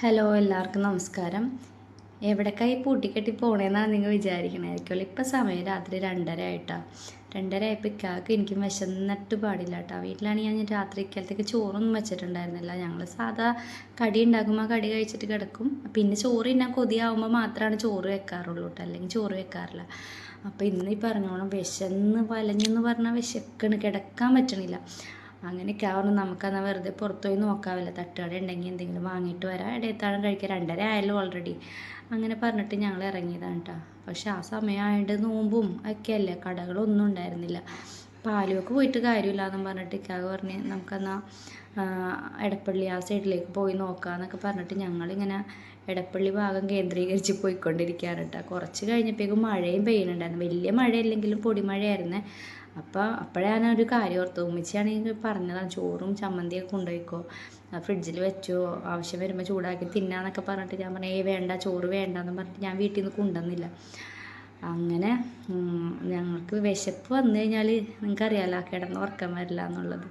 Hello എല്ലാവർക്കും നമസ്കാരം. എവിടേക്കായി പൂട്ടിക്കെട്ടി പോണേന്നാണ് നിങ്ങൾ വിചാരിക്കണായിരിക്കുമല്ലോ ഇപ്പം സമയം രാത്രി രണ്ടര ആയിട്ടാണ് രണ്ടര ആയപ്പോൾ ഇക്കാക്ക് എനിക്ക് വിശന്നിട്ട് പാടില്ല കേട്ടോ വീട്ടിലാണെങ്കിൽ ഞാൻ രാത്രി ഇക്കാലത്തേക്ക് ചോറൊന്നും വെച്ചിട്ടുണ്ടായിരുന്നില്ല. ഞങ്ങൾ സാധാ കടി ഉണ്ടാക്കുമ്പോൾ കടി കഴിച്ചിട്ട് കിടക്കും. പിന്നെ ചോറ് ഇന്നാ കൊതിയാവുമ്പോൾ മാത്രമാണ് ചോറ് വെക്കാറുള്ളൂ കേട്ടോ അല്ലെങ്കിൽ ചോറ് വെക്കാറില്ല. അപ്പോൾ ഇന്ന് ഈ പറഞ്ഞോണം വിശന്ന് വലഞ്ഞെന്ന് പറഞ്ഞാൽ വിശക്കണ്. കിടക്കാൻ പറ്റണില്ല. അങ്ങനെയൊക്കെ ആവുന്നു നമുക്കെന്നാൽ വെറുതെ പുറത്തുപോയി പോയി നോക്കാവില്ല. തട്ടുകട ഉണ്ടെങ്കിൽ എന്തെങ്കിലും വാങ്ങിയിട്ട് വരാം. ഇടയത്താഴം കഴിക്കുക രണ്ടര ആയാലും ഓൾറെഡി അങ്ങനെ പറഞ്ഞിട്ട് ഞങ്ങൾ ഇറങ്ങിയതാണ് കേട്ടോ പക്ഷെ ആ സമയമായത് നോമ്പും ഒക്കെ അല്ലേ കടകളൊന്നും ഉണ്ടായിരുന്നില്ല. പാലുമൊക്കെ പോയിട്ട് കാര്യമില്ല എന്നും പറഞ്ഞിട്ട് ഇക്കാവ് പറഞ്ഞ് നമുക്കെന്നാൽ എടപ്പള്ളി ആ സൈഡിലേക്ക് പോയി നോക്കാമെന്നൊക്കെ പറഞ്ഞിട്ട് ഞങ്ങളിങ്ങനെ എടപ്പള്ളി ഭാഗം കേന്ദ്രീകരിച്ച് പോയിക്കൊണ്ടിരിക്കുകയാണ് കേട്ടോ കുറച്ച് കഴിഞ്ഞപ്പോഴേക്കും മഴയും പെയ്യുന്നുണ്ടായിരുന്നു. വലിയ മഴയില്ലെങ്കിലും പൊടിമഴയായിരുന്നേ. അപ്പോൾ അപ്പോഴാണ് ഒരു കാര്യം ഓർത്തു ഉമ്മച്ചിയാണെങ്കിൽ പറഞ്ഞതാണ് ചോറും ചമ്മന്തിയൊക്കെ കൊണ്ടുപോയിക്കോ ഫ്രിഡ്ജിൽ വെച്ചോ ആവശ്യം വരുമ്പോൾ ചൂടാക്കി തിന്നാന്നൊക്കെ പറഞ്ഞിട്ട് ഞാൻ പറഞ്ഞു ഏ വേണ്ട ചോറ് വേണ്ട എന്ന് പറഞ്ഞിട്ട് ഞാൻ വീട്ടിൽ നിന്ന് കൊണ്ടുവന്നില്ല. അങ്ങനെ ഞങ്ങൾക്ക് വിശപ്പ് വന്നു കഴിഞ്ഞാൽ നിങ്ങൾക്കറിയാമല്ലോ കിടന്ന് ഉറക്കം വരില്ല എന്നുള്ളത്.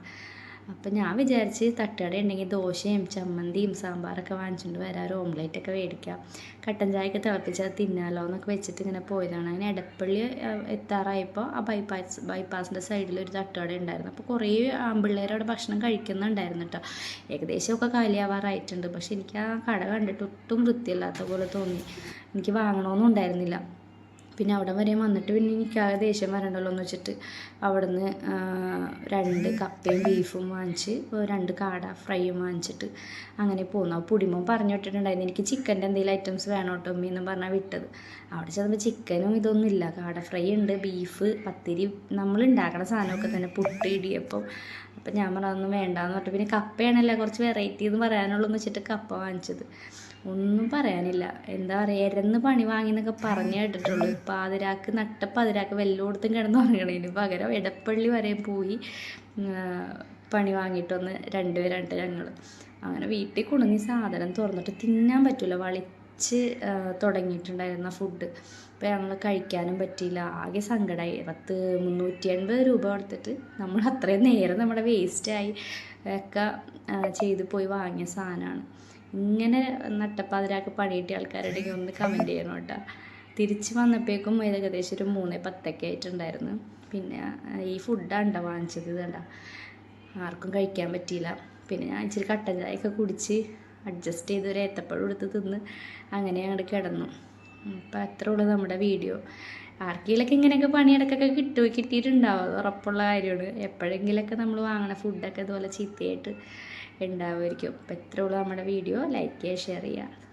അപ്പം ഞാൻ വിചാരിച്ച് തട്ടുകട ഉണ്ടെങ്കിൽ ദോശയും ചമ്മന്തിയും സാമ്പാറൊക്കെ വാങ്ങിച്ചുകൊണ്ട് വരാം. ഒരു ഓംലേറ്റൊക്കെ മേടിക്കാം. കട്ടൻ ചായയൊക്കെ തിളപ്പിച്ചാൽ തിന്നാലോ എന്നൊക്കെ വെച്ചിട്ട് ഇങ്ങനെ പോയതാണ്. അങ്ങനെ എടപ്പള്ളി എത്താറായപ്പോൾ ആ ബൈപ്പാസ് ബൈപ്പാസിന്റെ സൈഡിൽ ഒരു തട്ടുകട ഉണ്ടായിരുന്നു. അപ്പോൾ കുറേ ആമ്പിള്ളേർ അവിടെ ഭക്ഷണം കഴിക്കുന്നുണ്ടായിരുന്നു കേട്ടോ ഏകദേശമൊക്കെ കാലിയാവാറായിട്ടുണ്ട്. പക്ഷെ എനിക്ക് ആ കട കണ്ടിട്ട് ഒട്ടും വൃത്തിയില്ലാത്ത പോലെ തോന്നി. എനിക്ക് വാങ്ങണമെന്നും ഉണ്ടായിരുന്നില്ല. പിന്നെ അവിടെ വരെ വന്നിട്ട് പിന്നെ എനിക്ക് ആ ദേഷ്യം വരണ്ടല്ലോ എന്ന് വെച്ചിട്ട് അവിടെ നിന്ന് രണ്ട് കപ്പയും ബീഫും വാങ്ങിച്ച് രണ്ട് കാട ഫ്രൈയും വാങ്ങിച്ചിട്ട് അങ്ങനെ പോന്നു. പുടിമോൻ പറഞ്ഞു വിട്ടിട്ടുണ്ടായിരുന്നു എനിക്ക് ചിക്കന്റെ എന്തെങ്കിലും ഐറ്റംസ് വേണം കേട്ടോ അമ്മ എന്ന് പറഞ്ഞാൽ വിട്ടത്. അവിടെ ചെന്നപ്പോൾ ചിക്കനും ഇതൊന്നും ഇല്ല കാട ഫ്രൈ ഉണ്ട് ബീഫ് പത്തിരി നമ്മൾ ഉണ്ടാക്കുന്ന സാധനമൊക്കെ തന്നെ പുട്ട് ഇടിയപ്പം അപ്പം ഞാൻ പറഞ്ഞതൊന്നും വേണ്ടാന്ന് പറഞ്ഞിട്ട്. പിന്നെ കപ്പയാണല്ലോ കുറച്ച് വെറൈറ്റി എന്ന് പറയാനുള്ളൂ എന്ന് വെച്ചിട്ട് കപ്പ വാങ്ങിച്ചത്. ഒന്നും പറയാനില്ല. എന്താ പറയുക ഇരന്ന് പണി വാങ്ങിയെന്നൊക്കെ പറഞ്ഞു കേട്ടിട്ടുള്ളൂ പാതിരാക്ക് നട്ട പാതിരാക്ക് വെല്ലോടത്തും കിടന്ന് ഉറങ്ങണതിന് പകരം ഇടപ്പള്ളി വരെ പോയി പണി വാങ്ങിയിട്ട് വന്ന് രണ്ടുപേരായിട്ട് ഞങ്ങൾ അങ്ങനെ വീട്ടിൽ കൊണ്ടുവന്ന് സാധനം തുറന്നിട്ട് തിന്നാൻ പറ്റില്ല വളിച്ച് തുടങ്ങിയിട്ടുണ്ടായിരുന്ന ഫുഡ് അപ്പോൾ ഞങ്ങൾ കഴിക്കാനും പറ്റിയില്ല. ആകെ സങ്കടമായി പത്ത് മുന്നൂറ്റി എൺപത് രൂപ കൊടുത്തിട്ട് നമ്മൾ അത്രയും നേരം നമ്മുടെ വേസ്റ്റായി ഒക്കെ ചെയ്ത് പോയി വാങ്ങിയ സാധനമാണ് ഇങ്ങനെ നട്ടപ്പാതിരാക്ക് പണിയിട്ടിയ ആൾക്കാരുണ്ടെങ്കിൽ ഒന്ന് കമന്റ് ചെയ്യണം കേട്ടോ. തിരിച്ച് വന്നപ്പോഴേക്കും ഏകദേശം ഒരു മൂന്ന് പത്തൊക്കെ ആയിട്ടുണ്ടായിരുന്നു. പിന്നെ ഈ ഫുഡാണ് വാങ്ങിച്ചത് ഇതണ്ട ആർക്കും കഴിക്കാൻ പറ്റിയില്ല. പിന്നെ ഞാൻ ഇച്ചിരി കട്ടൻ ചായയൊക്കെ കുടിച്ച് അഡ്ജസ്റ്റ് ചെയ്ത് ഒരു ഏത്തപ്പഴം എടുത്ത് തിന്ന് അങ്ങനെ അങ്ങോട്ട് കിടന്നു. അപ്പം അത്രേ ഉള്ളൂ നമ്മുടെ വീഡിയോ ആർക്കെങ്കിലൊക്കെ ഇങ്ങനെയൊക്കെ പണിയിടക്കൊക്കെ കിട്ടുമോ കിട്ടിയിട്ടുണ്ടാവും. അത് ഉറപ്പുള്ള കാര്യമാണ്. എപ്പോഴെങ്കിലൊക്കെ നമ്മൾ വാങ്ങണ ഫുഡൊക്കെ ഇതുപോലെ ചീത്തയായിട്ട് ഉണ്ടാവുമായിരിക്കും. അപ്പോൾ ഇത്രേ ഉള്ളൂ നമ്മുടെ വീഡിയോ ലൈക്ക് ചെയ്യുക ഷെയർ ചെയ്യുക.